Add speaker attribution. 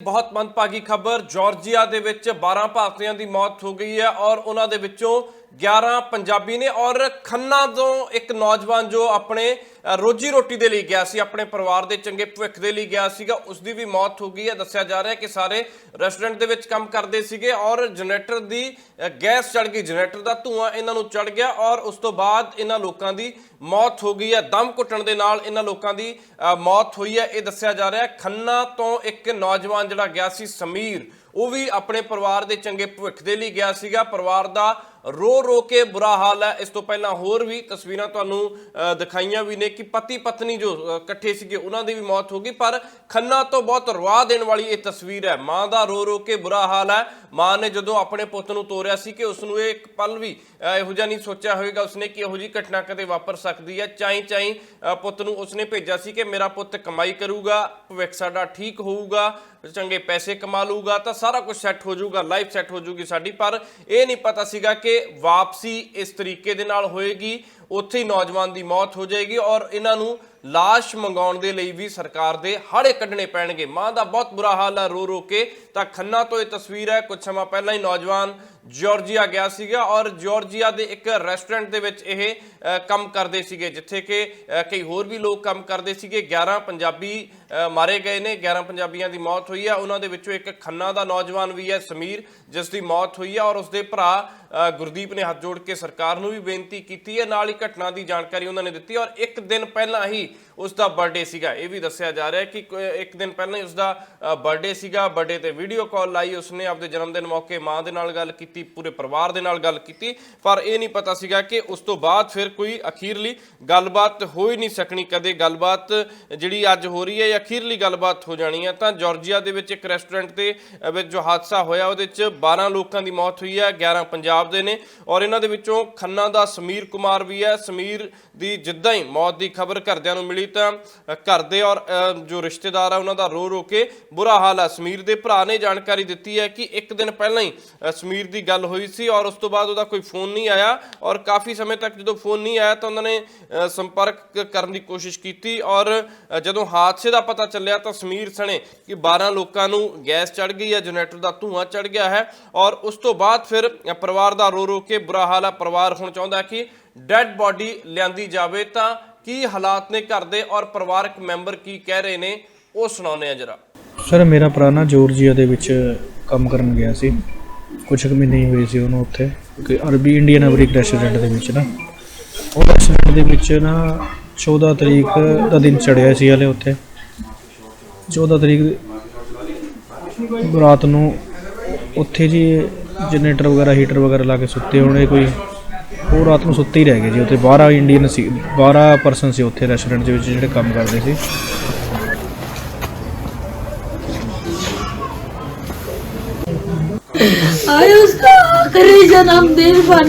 Speaker 1: ਬਹੁਤ ਮੰਦਭਾਗੀ ਖਬਰ, ਜਾਰਜੀਆ ਦੇ ਵਿੱਚ 12 ਭਾਰਤੀਆਂ ਦੀ ਮੌਤ ਹੋ ਗਈ ਹੈ ਔਰ ਉਹਨਾਂ ਦੇ ਵਿੱਚੋਂ 11 ਪੰਜਾਬੀ ਨੇ ਔਰ ਖੰਨਾ ਤੋਂ ਇੱਕ ਨੌਜਵਾਨ ਜੋ ਆਪਣੇ ਰੋਜੀ ਰੋਟੀ ਦੇ ਲਈ ਗਿਆ ਸੀ, ਆਪਣੇ ਪਰਿਵਾਰ ਦੇ ਚੰਗੇ ਭਵਿੱਖ ਦੇ ਲਈ ਗਿਆ ਸੀਗਾ। ਉਸ ਦੀ ਵੀ ਮੌਤ ਹੋ ਗਈ ਹੈ। ਦੱਸਿਆ ਜਾ ਰਿਹਾ ਕਿ ਸਾਰੇ ਰੈਸਟੋਰੈਂਟ ਦੇ ਵਿੱਚ ਕੰਮ ਕਰਦੇ ਸੀਗੇ ਔਰ ਜਨਰੇਟਰ ਦੀ ਗੈਸ ਚੜ ਗਈ। ਜਨਰੇਟਰ ਦਾ ਧੂਆਂ ਇਹਨਾਂ ਨੂੰ ਚੜ ਗਿਆ ਔਰ ਉਸ ਤੋਂ ਬਾਅਦ ਇਹਨਾਂ ਲੋਕਾਂ ਦੀ ਮੌਤ ਹੋ ਗਈ ਹੈ। ਦਮ ਘੁੱਟਣ ਦੇ ਨਾਲ ਇਹਨਾਂ ਲੋਕਾਂ ਦੀ ਮੌਤ ਹੋਈ ਹੈ। ਇਹ ਦੱਸਿਆ ਜਾ ਰਿਹਾ ਖੰਨਾ ਤੋਂ ਇੱਕ ਨੌਜਵਾਨ ਜਿਹੜਾ ਗਿਆ ਸੀ, ਸਮੀਰ। ਉਹ ਵੀ ਆਪਣੇ ਪਰਿਵਾਰ ਦੇ ਚੰਗੇ ਭਵਿੱਖ ਦੇ ਲਈ ਗਿਆ ਸੀਗਾ। ਪਰਿਵਾਰ ਦਾ ਰੋ ਰੋ ਕੇ ਬੁਰਾ ਹਾਲ ਹੈ। ਇਸ ਤੋਂ ਪਹਿਲਾਂ ਹੋਰ ਵੀ ਤਸਵੀਰਾਂ ਤੁਹਾਨੂੰ ਅ, ਦਿਖਾਈਆਂ ਵੀ ਨੇ ਕਿ ਪਤੀ ਪਤਨੀ ਜੋ ਇਕੱਠੇ ਸੀਗੇ ਉਹਨਾਂ ਦੀ ਵੀ ਮੌਤ ਹੋ ਗਈ। ਪਰ ਖੰਨਾ ਤੋਂ ਬਹੁਤ ਰਵਾ ਦੇਣ ਵਾਲੀ ਇਹ ਤਸਵੀਰ ਹੈ। ਮਾਂ ਦਾ ਰੋ ਰੋ ਕੇ ਬੁਰਾ ਹਾਲ ਹੈ। ਮਾਂ ਨੇ ਜਦੋਂ ਆਪਣੇ ਪੁੱਤ ਨੂੰ ਤੋਰਿਆ ਸੀ ਕਿ ਉਸ ਨੂੰ ਇਹ ਇੱਕ ਪਲ ਵੀ ਅ, ਇਹੋ ਜਿਹਾ ਨਹੀਂ ਸੋਚਿਆ ਹੋਵੇਗਾ ਉਸਨੇ ਕਿ ਇਹੋ ਜਿਹੀ ਘਟਨਾ ਕਦੇ ਵਾਪਰ ਸਕਦੀ ਹੈ। ਚਾਈ ਚਾਈ ਪੁੱਤ ਨੂੰ ਉਸਨੇ ਭੇਜਿਆ ਸੀ ਕਿ ਮੇਰਾ ਪੁੱਤ ਕਮਾਈ ਕਰੂਗਾ ਭਵਿੱਖ ਸਾਡਾ ਠੀਕ ਹੋਊਗਾ। ਚੰਗੇ ਪੈਸੇ ਕਮਾ ਲੂਗਾ ਤਾਂ ਸਾਰਾ ਕੁਝ ਸੈੱਟ ਹੋ ਜਾਊਗਾ ਲਾਈਫ ਸੈੱਟ ਹੋ ਜਾਊਗੀ ਸਾਡੀ। ਪਰ ਇਹ ਨਹੀਂ ਪਤਾ ਸੀਗਾ ਕਿ ਵਾਪਸੀ ਇਸ ਤਰੀਕੇ ਦੇ ਨਾਲ ਹੋਏਗੀ, ਉੱਥੇ ਹੀ ਨੌਜਵਾਨ ਦੀ ਮੌਤ ਹੋ ਜਾਏਗੀ ਔਰ ਇਹਨਾਂ ਨੂੰ ਲਾਸ਼ ਮੰਗਾਉਣ ਦੇ ਲਈ ਵੀ ਸਰਕਾਰ ਦੇ ਹਾੜੇ ਕੱਢਣੇ ਪੈਣਗੇ। ਮਾਂ ਦਾ ਬਹੁਤ ਬੁਰਾ ਹਾਲ ਹੈ ਰੋ ਰੋ ਕੇ। ਤਾਂ ਖੰਨਾ ਤੋਂ ਇਹ ਤਸਵੀਰ ਹੈ ਕੁਝ ਸਮਾਂ ਪਹਿਲਾਂ ਹੀ ਨੌਜਵਾਨ ਜਾਰਜੀਆ ਗਿਆ ਸੀਗਾ ਔਰ ਜਾਰਜੀਆ ਦੇ ਇੱਕ ਰੈਸਟੋਰੈਂਟ ਦੇ ਵਿੱਚ ਇਹ ਕੰਮ ਕਰਦੇ ਸੀਗੇ, ਜਿੱਥੇ ਕਿ ਕਈ ਹੋਰ ਵੀ ਲੋਕ ਕੰਮ ਕਰਦੇ ਸੀਗੇ। 11 ਪੰਜਾਬੀ ਮਾਰੇ ਗਏ ਨੇ 11 ਪੰਜਾਬੀਆਂ ਦੀ ਮੌਤ ਹੋਈ ਹੈ ਉਹਨਾਂ ਦੇ ਵਿੱਚੋਂ ਇੱਕ ਖੰਨਾ ਦਾ ਨੌਜਵਾਨ ਵੀ ਹੈ, ਸਮੀਰ, ਜਿਸ ਦੀ ਮੌਤ ਹੋਈ ਹੈ ਔਰ ਉਸਦੇ ਭਰਾ ਗੁਰਦੀਪ ਨੇ ਹੱਥ ਜੋੜ ਕੇ ਸਰਕਾਰ ਨੂੰ ਵੀ ਬੇਨਤੀ ਕੀਤੀ ਹੈ। ਨਾਲ ਹੀ ਘਟਨਾ ਦੀ ਜਾਣਕਾਰੀ ਉਹਨਾਂ ਨੇ ਦਿੱਤੀ ਔਰ ਇੱਕ ਦਿਨ ਪਹਿਲਾਂ ਹੀ ਉਸ ਦਾ ਬਰਥਡੇ ਸੀਗਾ। ਇਹ ਵੀ ਦੱਸਿਆ ਜਾ ਰਿਹਾ ਹੈ ਕਿ ਕੋ- ਇੱਕ ਦਿਨ ਪਹਿਲਾਂ ਹੀ ਉਸ ਦਾ ਬਰਥਡੇ ਸੀਗਾ। ਬਰਥਡੇ ਤੇ ਵੀਡੀਓ ਕਾਲ ਲਾਈ, ਉਸਨੇ ਆਪਦੇ ਜਨਮ ਦਿਨ ਮੌਕੇ ਮਾਂ ਦੇ ਨਾਲ ਗੱਲ ਕੀਤੀ, ਪੂਰੇ ਪਰਿਵਾਰ ਦੇ ਨਾਲ ਗੱਲ ਕੀਤੀ। ਪਰ ਇਹ ਨਹੀਂ ਪਤਾ ਸੀਗਾ ਕਿ ਉਸ ਤੋਂ ਬਾਅਦ ਫਿਰ ਕੋਈ ਅਖੀਰਲੀ ਗੱਲਬਾਤ ਹੋ ਹੀ ਨਹੀਂ ਸਕਣੀ। ਕਦੇ ਗੱਲਬਾਤ ਜਿਹੜੀ ਅੱਜ ਹੋ ਰਹੀ ਹੈ ਇਹ ਅਖੀਰਲੀ ਗੱਲਬਾਤ ਹੋ ਜਾਣੀ ਹੈ, ਤਾਂ ਜਾਰਜੀਆ ਦੇ ਵਿੱਚ ਇੱਕ ਰੈਸਟੋਰੈਂਟ ਦੇ ਵਿੱਚ ਜੋ ਹਾਦਸਾ ਹੋਇਆ, ਉਹਦੇ ਵਿੱਚ 12 ਲੋਕਾਂ ਦੀ ਮੌਤ ਹੋਈ ਹੈ 11 ਪੰਜਾਬ ਦੇ ਨੇ। ਔਰ ਇਹਨਾਂ ਦੇ ਵਿੱਚੋਂ ਖੰਨਾ ਦਾ ਸਮੀਰ ਕੁਮਾਰ ਵੀ ਹੈ। ਸਮੀਰ ਦੀ ਜਿੱਦਾਂ ਹੀ ਮੌਤ ਦੀ ਖਬਰ ਘਰਦਿਆਂ ਨੂੰ ਮਿਲੀ ਤਾਂ ਘਰ ਦੇ ਔਰ ਜੋ ਰਿਸ਼ਤੇਦਾਰ ਆ, ਉਹਨਾਂ ਦਾ ਰੋ ਰੋ ਕੇ ਬੁਰਾ ਹਾਲ ਹੈ ਸਮੀਰ ਦੇ ਭਰਾ ਨੇ ਜਾਣਕਾਰੀ ਦਿੱਤੀ ਹੈ ਕਿ ਇੱਕ ਦਿਨ ਪਹਿਲਾਂ ਹੀ ਸਮੀਰ ਦੀ ਗੱਲ ਹੋਈ ਸੀ ਔਰ ਉਸ ਤੋਂ ਬਾਅਦ ਉਹਦਾ ਕੋਈ ਫੋਨ ਨਹੀਂ ਆਇਆ ਔਰ ਕਾਫੀ ਸਮੇਂ ਤੱਕ ਜਦੋਂ ਫੋਨ ਨਹੀਂ ਆਇਆ ਤਾਂ ਉਹਨਾਂ ਨੇ ਸੰਪਰਕ ਕਰਨ ਦੀ ਕੋਸ਼ਿਸ਼ ਕੀਤੀ ਔਰ ਜਦੋਂ ਹਾਦਸੇ ਦਾ ਪਤਾ ਚੱਲਿਆ ਤਾਂ ਸਮੀਰ ਸਣੇ ਕਿ 12 ਲੋਕਾਂ ਨੂੰ ਗੈਸ ਚੜ ਗਈ ਹੈ, ਜਨਰੇਟਰ ਦਾ ਧੂਆਂ ਚੜ ਗਿਆ ਹੈ ਔਰ ਉਸ ਤੋਂ ਬਾਅਦ ਫਿਰ ਪਰਿਵਾਰ ਦਾ ਰੋ ਰੋ ਕੇ ਬੁਰਾ ਹਾਲ ਹੈ ਪਰਿਵਾਰ ਹੁਣ ਚਾਹੁੰਦਾ ਕਿ ਡੈੱਡ ਬਾਡੀ ਲਿਆਂਦੀ ਜਾਵੇ ਤਾਂ ਕੀ ਹਾਲਾਤ ਨੇ ਘਰ ਦੇ ਔਰ ਪਰਿਵਾਰਕ ਮੈਂਬਰ ਕੀ ਕਹਿ ਰਹੇ ਨੇ, ਉਹ ਸੁਣਾਉਂਦੇ ਆ ਜਰਾ।
Speaker 2: ਸਰ, ਮੇਰਾ ਭਰਾ ਨਾ ਜਾਰਜੀਆ ਦੇ ਵਿੱਚ ਕੰਮ ਕਰਨ ਗਿਆ ਸੀ। ਕੁਝ ਕੁ ਮਹੀਨੇ ਹੀ ਹੋਏ ਸੀ ਉਹਨੂੰ ਉੱਥੇ। ਕਿ ਅਰਬੀ ਇੰਡੀਅਨ ਅਮਰੀਕ ਰੈਸਟੋਰੈਂਟ ਦੇ ਵਿੱਚ ਨਾ। ਉਹ ਰੈਸਟੋਰੈਂਟ ਦੇ ਵਿੱਚ ਨਾ 14 ਤਰੀਕ ਦਾ ਦਿਨ ਚੜਿਆ ਸੀ ਹਲੇ ਉੱਥੇ। 14 ਤਰੀਕ ਰਾਤ ਨੂੰ ਉੱਥੇ ਜੀ ਜਨਰੇਟਰ ਵਗੈਰਾ ਹੀਟਰ ਵਗੈਰਾ ਲਾ ਕੇ ਸੁੱਤੇ ਹੋਣੇ ਕੋਈ। ਉਹ ਰਾਤ ਨੂੰ ਸੁੱਤੇ ਹੀ ਰਹਿ ਗਏ ਜੀ ਉੱਥੇ 12 ਇੰਡੀਅਨ ਸੀ 12 ਪਰਸਨ ਸੀ ਉੱਥੇ ਰੈਸਟੋਰੈਂਟ ਦੇ ਵਿੱਚ ਜਿਹੜੇ ਕੰਮ ਕਰਦੇ ਸੀ
Speaker 3: आए उसका आखिरी जन्मदिन बन